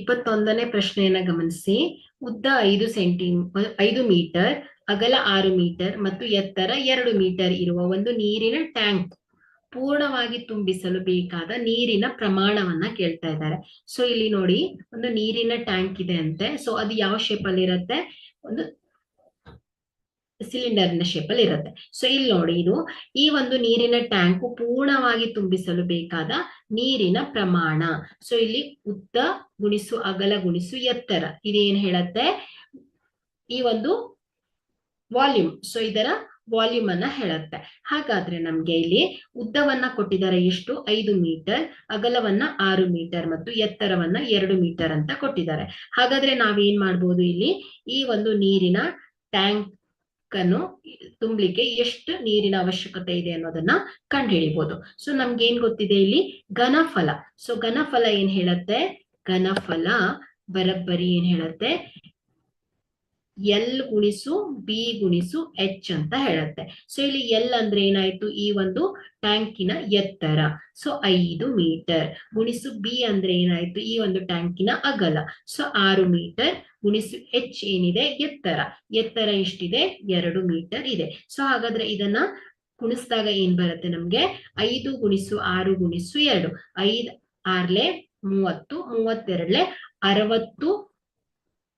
ಇಪ್ಪತ್ತೊಂದನೇ ಪ್ರಶ್ನೆಯನ್ನ ಗಮನಿಸಿ. ಉದ್ದ ಐದು ಸೆಂಟಿ, ಐದು ಮೀಟರ್, ಅಗಲ ಆರು ಮೀಟರ್ ಮತ್ತು ಎತ್ತರ ಎರಡು ಮೀಟರ್ ಇರುವ ಒಂದು ನೀರಿನ ಟ್ಯಾಂಕ್ ಪೂರ್ಣವಾಗಿ ತುಂಬಿಸಲು ಬೇಕಾದ ನೀರಿನ ಪ್ರಮಾಣವನ್ನ ಕೇಳ್ತಾ ಇದ್ದಾರೆ. ಸೊ ಇಲ್ಲಿ ನೋಡಿ ಒಂದು ನೀರಿನ ಟ್ಯಾಂಕ್ ಇದೆ ಅಂತೆ. ಸೊ ಅದು ಯಾವ ಶೇಪ್ ಅಲ್ಲಿ ಇರುತ್ತೆ? ಒಂದು ಸಿಲಿಂಡರ್ನ ಶೇಪ್ ಅಲ್ಲಿ ಇರುತ್ತೆ. ಸೊ ಇಲ್ಲಿ ನೋಡಿ ಇದು ಈ ಒಂದು ನೀರಿನ ಟ್ಯಾಂಕ್ ಪೂರ್ಣವಾಗಿ ತುಂಬಿಸಲು ಬೇಕಾದ ನೀರಿನ ಪ್ರಮಾಣ. ಸೊ ಇಲ್ಲಿ ಉದ್ದ ಗುಣಿಸು, ಅಗಲ ಗುಣಿಸು, ಎತ್ತರ ಇದೇನ್ ಹೇಳತ್ತೆ? ಈ ಒಂದು ವಾಲ್ಯೂಮ್ ಸೊ ಇದರ ವಾಲ್ಯೂಮ್ ಅನ್ನ ಹೇಳುತ್ತೆ. ಹಾಗಾದ್ರೆ ನಮ್ಗೆ ಇಲ್ಲಿ ಉದ್ದವನ್ನ ಕೊಟ್ಟಿದ್ದಾರೆ ಎಷ್ಟು? ಐದು ಮೀಟರ್ ಅಗಲವನ್ನ ಆರು ಮೀಟರ್ ಮತ್ತು ಎತ್ತರವನ್ನ ಎರಡು ಮೀಟರ್ ಅಂತ ಕೊಟ್ಟಿದ್ದಾರೆ. ಹಾಗಾದ್ರೆ ನಾವೇನ್ ಮಾಡ್ಬೋದು ಇಲ್ಲಿ? ಈ ಒಂದು ನೀರಿನ ಟ್ಯಾಂಕ್ ಅನ್ನು ತುಂಬಲಿಕ್ಕೆ ಎಷ್ಟು ನೀರಿನ ಅವಶ್ಯಕತೆ ಇದೆ ಅನ್ನೋದನ್ನ ಕಂಡುಹಿಡಿಬಹುದು ಸೊ ನಮ್ಗೆ ಏನ್ ಗೊತ್ತಿದೆ ಇಲ್ಲಿ? ಘನಫಲ. ಸೊ ಘನಫಲ ಏನ್ ಹೇಳತ್ತೆ? ಘನಫಲ ಬರಬ್ಬರಿ ಏನ್ ಹೇಳತ್ತೆ? ಎಲ್ ಗುಣಿಸು ಬಿ ಗುಣಿಸು ಎಚ್ ಅಂತ ಹೇಳುತ್ತೆ. ಸೊ ಇಲ್ಲಿ ಎಲ್ ಅಂದ್ರೆ ಏನಾಯ್ತು? ಈ ಒಂದು ಟ್ಯಾಂಕಿನ ಎತ್ತರ. ಸೊ ಐದು ಮೀಟರ್. ಗುಣಿಸು ಬಿ ಅಂದ್ರೆ ಏನಾಯ್ತು? ಈ ಒಂದು ಟ್ಯಾಂಕಿನ ಅಗಲ. ಸೊ ಆರು ಮೀಟರ್. ಗುಣಿಸು ಎಚ್ ಏನಿದೆ? ಎತ್ತರ. ಎತ್ತರ ಎಷ್ಟಿದೆ? ಎರಡು ಮೀಟರ್ ಇದೆ. ಸೊ ಹಾಗಾದ್ರೆ ಇದನ್ನ ಗುಣಿಸಿದಾಗ ಏನ್ ಬರುತ್ತೆ ನಮ್ಗೆ? ಐದು ಗುಣಿಸು ಆರು ಗುಣಿಸು ಎರಡು. ಐದ್ ಆರ್ಲೆ ಮೂವತ್ತು, ಮೂವತ್ತೆರಡ್ಲೆ ಅರವತ್ತು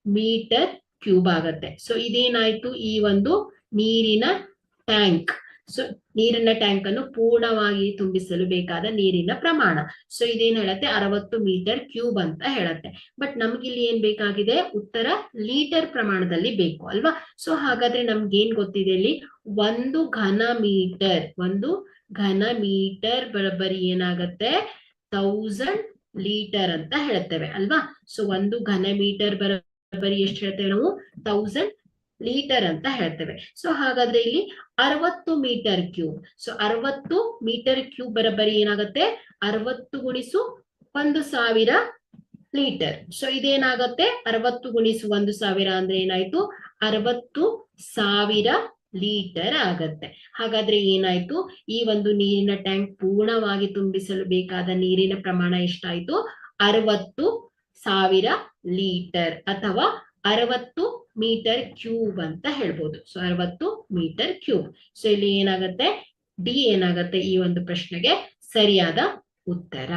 ಮೀಟರ್ ಕ್ಯೂಬ್ ಆಗತ್ತೆ. ಸೊ ಇದೇನಾಯ್ತು? ಈ ಒಂದು ನೀರಿನ ಟ್ಯಾಂಕ್. ಸೊ ನೀರಿನ ಟ್ಯಾಂಕ್ ಅನ್ನು ಪೂರ್ಣವಾಗಿ ತುಂಬಿಸಲು ಬೇಕಾದ ನೀರಿನ ಪ್ರಮಾಣ. ಸೊ ಇದೇನ್ ಹೇಳತ್ತೆ? ಅರವತ್ತು ಮೀಟರ್ ಕ್ಯೂಬ್ ಅಂತ ಹೇಳತ್ತೆ. ಬಟ್ ನಮ್ಗಿಲ್ಲಿ ಏನ್ ಬೇಕಾಗಿದೆ? ಉತ್ತರ ಲೀಟರ್ ಪ್ರಮಾಣದಲ್ಲಿ ಬೇಕು ಅಲ್ವಾ? ಸೊ ಹಾಗಾದ್ರೆ ನಮ್ಗೆ ಏನ್ ಗೊತ್ತಿದೆ ಇಲ್ಲಿ? ಒಂದು ಘನ ಮೀಟರ್, ಒಂದು ಘನ ಮೀಟರ್ ಬರಬರಿ ಏನಾಗತ್ತೆ? ತೌಸಂಡ್ ಲೀಟರ್ ಅಂತ ಹೇಳ್ತೇವೆ ಅಲ್ವಾ? ಸೊ ಒಂದು ಘನ ಮೀಟರ್ ಬರೋಬ್ಬರಿ ಎಷ್ಟು ಹೇಳ್ತೇವೆ ನಾವು? ತೌಸಂಡ್ ಲೀಟರ್ ಅಂತ ಹೇಳ್ತೇವೆ. ಸೊ ಹಾಗಾದ್ರೆ ಇಲ್ಲಿ ಅರವತ್ತು ಮೀಟರ್ ಕ್ಯೂಬ್ ಸೊ ಅರವತ್ತು ಮೀಟರ್ ಕ್ಯೂಬ್ ಬರಬರಿ ಏನಾಗುತ್ತೆ? ಅರವತ್ತು ಗುಣಿಸು ಒಂದು ಸಾವಿರ ಲೀಟರ್ ಸೊ ಇದೇನಾಗತ್ತೆ? ಅರವತ್ತು ಗುಣಿಸು ಒಂದು ಸಾವಿರ ಅಂದ್ರೆ ಏನಾಯ್ತು? ಅರವತ್ತು ಸಾವಿರ ಲೀಟರ್ ಆಗತ್ತೆ. ಹಾಗಾದ್ರೆ ಏನಾಯ್ತು? ಈ ಒಂದು ನೀರಿನ ಟ್ಯಾಂಕ್ ಪೂರ್ಣವಾಗಿ ತುಂಬಿಸಲು ಬೇಕಾದ ನೀರಿನ ಪ್ರಮಾಣ ಎಷ್ಟಾಯ್ತು? ಅರವತ್ತು ಸಾವಿರ ಲೀಟರ್ ಅಥವಾ ಅರವತ್ತು ಮೀಟರ್ ಕ್ಯೂಬ್ ಅಂತ ಹೇಳ್ಬೋದು. ಸೊ ಅರವತ್ತು ಮೀಟರ್ ಕ್ಯೂಬ್. ಸೊ ಇಲ್ಲಿ ಏನಾಗತ್ತೆ? ಡಿ ಏನಾಗತ್ತೆ ಈ ಒಂದು ಪ್ರಶ್ನೆಗೆ? ಸರಿಯಾದ ಉತ್ತರ.